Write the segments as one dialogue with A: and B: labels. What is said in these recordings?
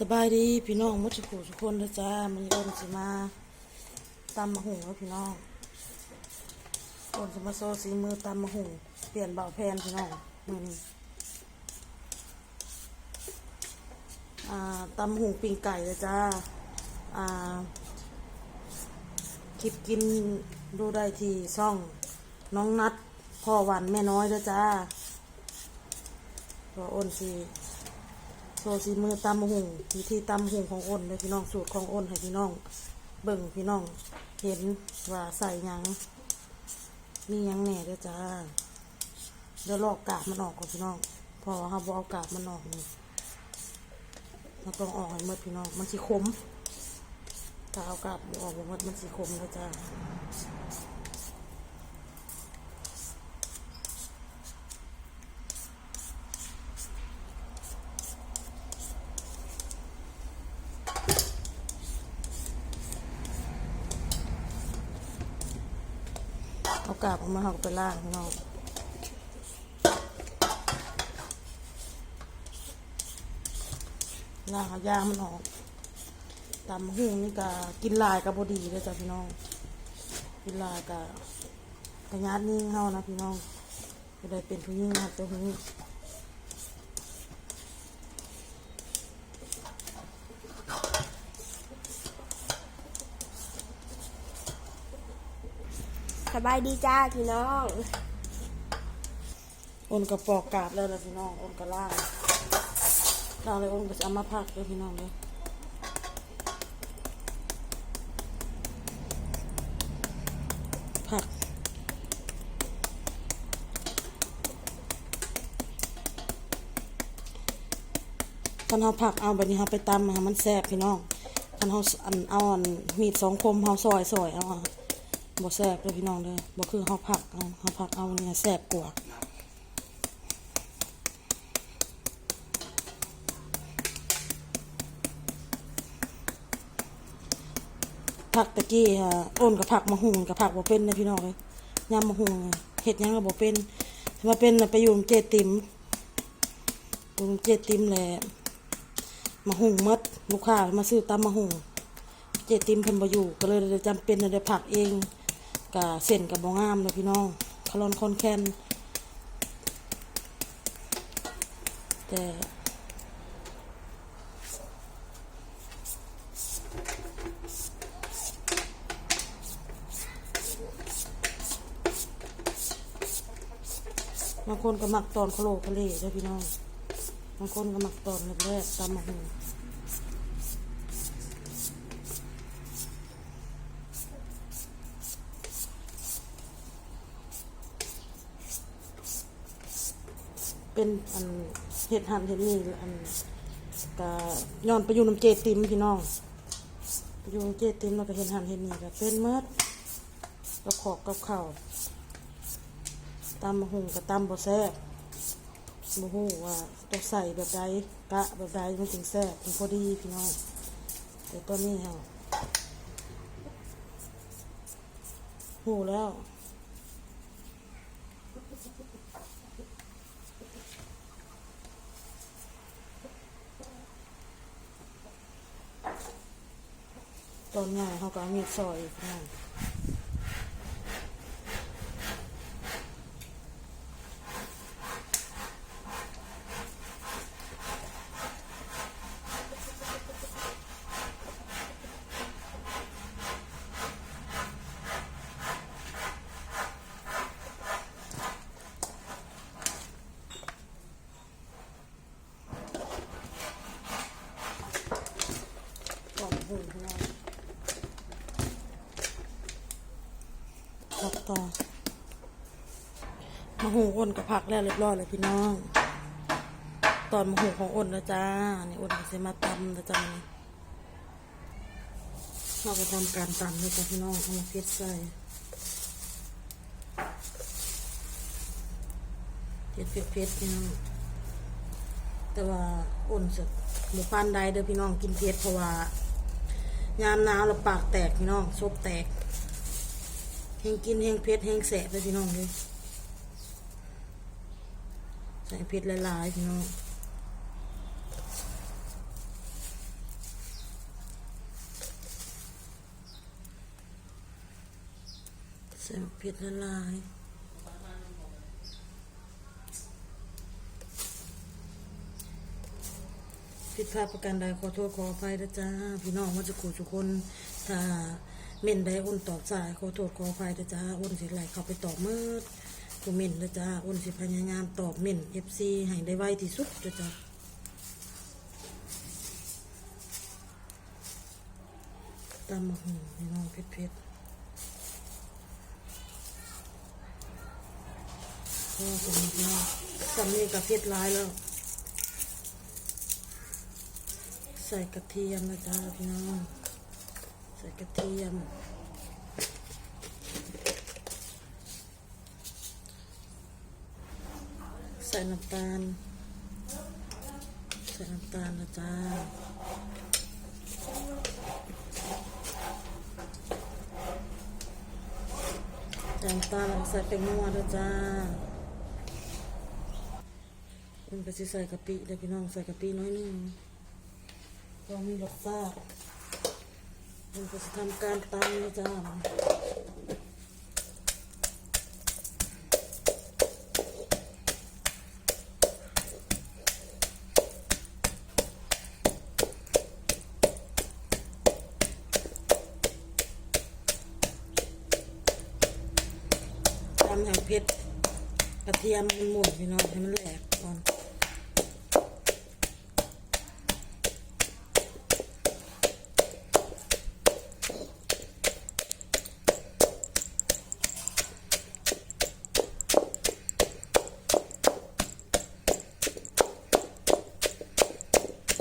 A: สบายดีพี่น้องมุทุกผู้ทุกคนนะจ้ามันโอนสิมาตำมะหุงแล้วพี่น้องโอนสิมาโซสีมือตำมะหุงเปลี่ยนเบาแพนพี่น้องมือนี้อ่าตำมะหุงปิงไก่เลยจ้าคลิปกินดูได้ที่ช่องน้องนัดพ่อหวันแม่น้อยแล้วจ้าก็โอนสิ โซซีมือตำหุ่งวิธีตำหุ่งของอ้นเลยพี่น้องสูตรของอ้นให้พี่น้อง เบิ่งพี่น้องเห็นว่าใส่ยังมียังแหน่เด้วยจ้าเดี๋ยวลอกกาบมันออกก่อนพี่น้องพอเขาบเอากาบมันออกนี่เราต้องออกให้หมดพี่น้องมันสิขมถ้าเอากาบออกหมดมันสิขมแล้วจ้าากาบออกมาหอก็ไปล่างพี่น้องล่างเอายางมันออกตำหุ่นี่ก็กินลายกับบดีเลยจ้ะพี่น้อง กินลายกับกระยาดนิ่งเฮานะพี่น้องจะได้เป็นผู้หญิงครับตัวนี้
B: สบายดีจ้าพี่น้อง
A: อนกระปอกกาบแล้วล่ะพี่น้องอนกระล่างล่างเลยอนก็จะเอามาพักเลยพี่น้องเลยผักคันเฮาผักเอาแบบนี้เฮาไปตำให้มันแซ่บพี่น้องคันเฮาอันเอาอันมีดสองคมเฮาซอยซอยเอา บ่แซ่บเลยพี่น้องเด้อบ่คือเฮาผักเอาเฮาผักเอาเนี่ยแซ่บกว่าผักตะกี้ฮะอ้นกับผักมะฮุงกับผักบ่เป็นนะพี่น้องเอ้ยยำมะฮุงเฮ็ดยังก็บ่เป็นมาเป็นไปอยู่เจติมอยู่เจติมแหละมาหุงมัดลูกค้ามาซื้อตำมาหุงเจติมเพิ่นบ่อยู่ก็เลยจำเป็นได้ผักเอง กะเส้นกับบ่งามเลยพี่น้องคลอนคอนแคนแต่บางคนก็มักตอนโคโลทะเลเด้อพี่น้องบางคนก็มักตอนแรกๆตำมะฮู เป็นอันเห็ดหันเห็ดนี่อันกะย้อนไปอยู่น้ำเจติมพี่น้องไปอยู่น้ำเจติมแล้วก็เห็ดหันเห็ดนี่ก็เป็นเมื่กับขอกกับข้าวตำมะฮุงกับตำบ่แซ่บโมโหว่าต้องใส่แบบใดกะแบบใดมันถึงแซ่บถึงพอดีพี่น้องแต่ตอนนี้เหรอโหแล้ว ตอนง่ายเขาก็เอามีดซอยพี่น้อง ก่อนหูพี่น้องครับต่อ หูอ้นกับผักแล้วเรียบร้อยเลยพี่น้อง ตอนมาหูของอ้นแล้วจ้านี่อ้นก็จะมาตำแล้วจ้านี่เราไปทำการตำเลยจ้าพี่น้องเอามาเพชรใส่เพชรเพชรเพชรพี่น้องแต่ว่าอ้นสุดหมูปันใดเด้อพี่น้องกินเผ็ดเพราะว่ายามหนาวเราปากแตกพี่น้องซบแตกเฮงกินเฮงเผ็ดเฮงแสบเลยพี่น้องเลย ใส่เพชรละลายเนาะงใส่เพชรละลายพิดพลาดประการใดขอโทษขออภัยนะจ้าพี่น้องว่าจะขู่ทุกคนถ้าเม่นใดอ้นตอบสายขอโทษขออภัยนะจ้าอ้นเสียไหลเข้าไปตอบมืด กูเม่นนะจ้าอ้นสิพยายามตอบเม่นเอฟซีให้ได้ไวที่สุดนะจ้าตำมะฮุงพี่น้องเผ็ดเผ็ดๆก็ตรงนี้พี่น้องตำนี้กับเผ็ดร้ายแล้ว ใส่กระเทียมนะจ๊ะพี่น้อง ใส่กระเทียม ส่น้ำตาล ใส่น้ำตาลนะจ๊ะใส่น้ำตาลใส่แป้งนัวด้วยจ้ามันก็จะใส่กะปิเด้อพี่น้องใส่กะปิน้อยหนึงก็มีรสชาติมันก็จะทำการตำนะจ๊ะ ตำให้เผ็ดกระเทียมมันหมุนพี่น้องให้มันแหลกก่อน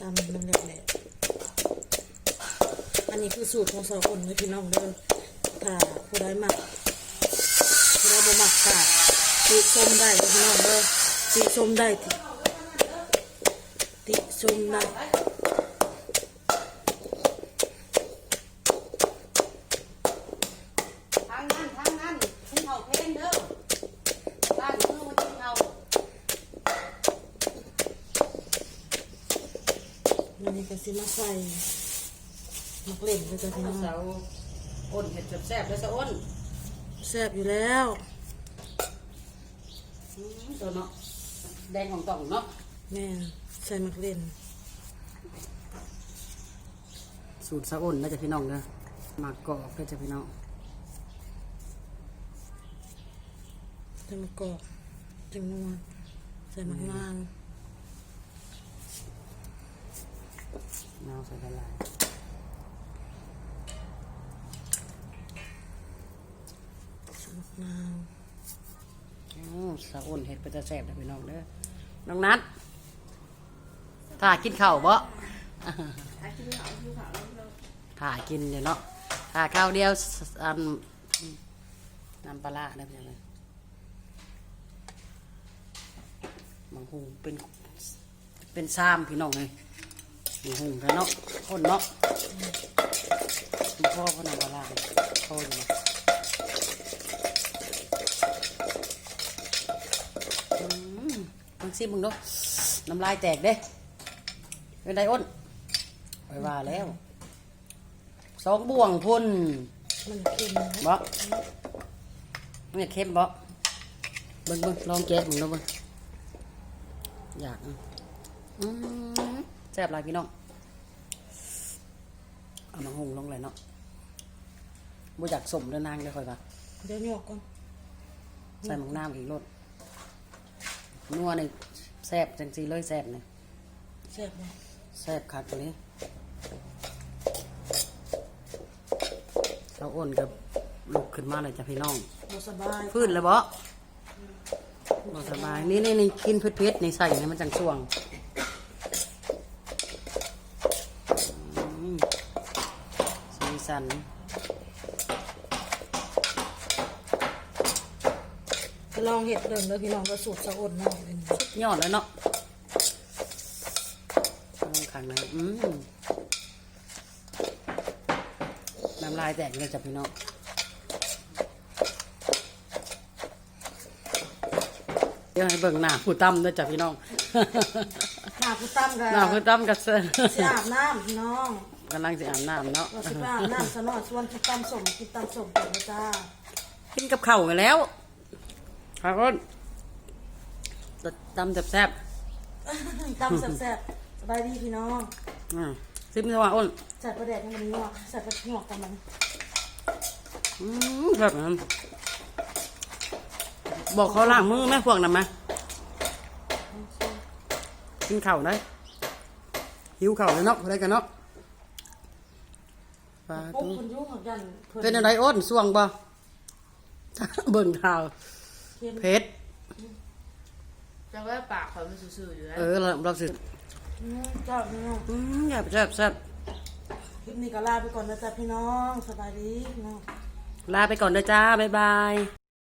A: ตามมันแหละๆอันนี้คือสูตรของสาวคนเลยพี่น้องเด้อถ้าผู้ใดมักผู้ใด บ่มักก็ติชมได้พี่น้องเด้อติชมได้ติติชมได้
C: ทางนั้นทางนั้นกินเผาเพลนเด้อบ้านมือมากินเผา
A: อันนี้ก็สิมาใส่มักเล่นเลยจ้ะพี่น้อง
C: เสาอ้นเห็ดแซ่บๆเลยสะอ้น
A: แซ่บอยู่แล้ว
C: อืมตัวเนาะแดงของต่องเนาะ
A: แม่ใส่มักเล่น
C: สูตรสะอ้นน่าจะพี่น้องเด้อหมักกรอบก็จะพี่น้อง
A: ใส่มะกอกจังนัวใส่มะนาว
C: น้ำใส่ละลาย
A: ใส่มะนาว
C: สะอ้นเห็ดไปจะแซ่บเลยพี่น้องเด้อน้องนัดถ้ากินข้าวบ่ถ้ากินเดี๋ยวเนาะถ้าข้าวเดียวอันน้ำปลาได้เพียงเลยมังหุงเป็นเป็นซ้ำพี่น้องเลยมังหุงแล้วเนาะคนเนาะพ่อก็น้ำปลาร้าอยู่เนาะอืมมึง ซิมึงเนาะน้ำลายแตกเด้เป็นไดอ้นไปว่าแล้วสองบ่วงพุ่น
A: มันเค็มนะ
C: บ่มันจะเค็มบ่เบิ่งเบิ่งลองแกะมึงเนาะเบิ่งอยากอะอืมแซ่บหลายพี่น้องเอามาหุงลงเลยเนาะบ่อยากสมเด้อนางเด้อค่อยว่า
A: เดี๋ยวหยวกก่อน
C: ใส่หมักน้ำอีกรส นัวนี่แซ่บจังสีเลยแซ่บนี่
A: แซ่บเลย
C: แซ่บคักตัวนี้เราอ้นกับลุกขึ้นมาเลยจ้ะพี่น้อง
A: บ่สบาย
C: พื้นแล้วบ่บ่สบาย นี่นี่นี่กินเผ็ดๆนี่ใส่ให้มันจังช่วงอืมสีสัน
A: ลองเห็ดเดิมเลยพี่น้องก็สูตรสะอดหน่อยเป็น
C: ยอดแล้วเนาะเอาขังในอืมน้ำลายแตกเลยจ้ะพี่น้องเดี๋ยวให้เบิ่งหน้าผู้ตั้มด้วยจ้ะพี่น้อง
A: หน้าผู้ตั้มกั
C: หน้าผู้ตั้มกับเสื้อ
A: สิอาบน้ำพี่น้อง
C: กำลังจะอาบน้ำเนาะ
A: เราสิไปอาบน้ำสนอชวนกินตำสมกินตำสมกันนะจ้า
C: กินกับข้าวไปแล้ว ครับอ้นตำแซ่บ
A: ตำแซ่บๆสบายดีพี่น้อง
C: ๆอ่าซิมว่าอ้น
A: ใส่ปลาแดกให้มันงอกใส่ปลาหงอกกันมัน
C: อืมแบบนั้นบอกเขาล้างมือแม่พวกนั้นไหมกินข้าวได้หิวข้าวเลยเนาะอะไรกันเนาะปลา
A: ปุ๊บ
C: ตู
A: คนยุ่งเหมือนกันพิ่
C: เป็นอะไรอ้นส่วงบ่ เบิ่งข่าว
A: เค็ม
C: เพชร
D: จังว่าปากเขามันซื่อๆอยู่แล้ว
C: เออเราเราสิ
A: อืมจ้าพี่น้อง
C: อืมอย่าไปแซ่บแซ่บ
A: คลิปนี้ก็ลาไปก่อนนะจ๊ะพี่น้อง สบายดีพี่น้อง
C: ลาไปก่อนนะจ้า บ๊ายบาย